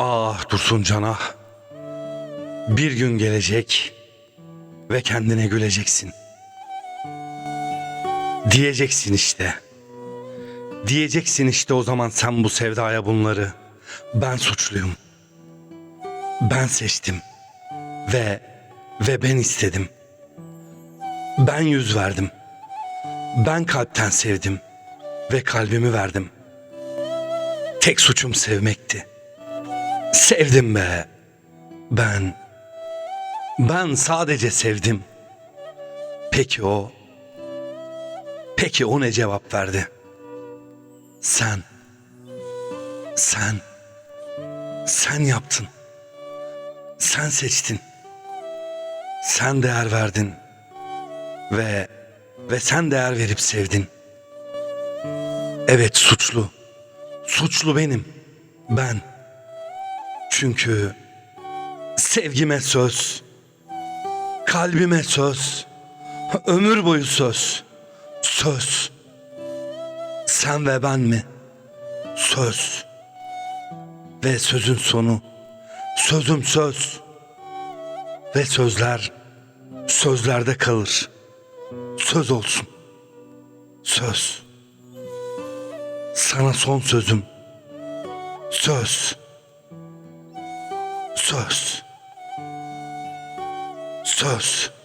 Ah Dursun Can'a. Bir gün gelecek ve kendine güleceksin. Diyeceksin işte. Diyeceksin işte o zaman sen bu sevdaya bunları. Ben suçluyum. Ben seçtim. Ve ve ben istedim. Ben yüz verdim. Ben kalpten sevdim ve kalbimi verdim. Tek suçum sevmekti. Sevdim be. Ben ben sadece sevdim. Peki o Peki o ne cevap verdi? Sen sen sen yaptın. Sen seçtin. Sen değer verdin. Ve ve sen değer verip sevdin. Evet suçlu. Suçlu benim. Ben. Çünkü sevgime söz, kalbime söz, ömür boyu söz, söz. Sen ve ben mi? Söz. Ve sözün sonu, sözüm söz. Ve sözler, sözlerde kalır. Söz olsun. Söz. Sana son sözüm. Söz. Söz. Söz.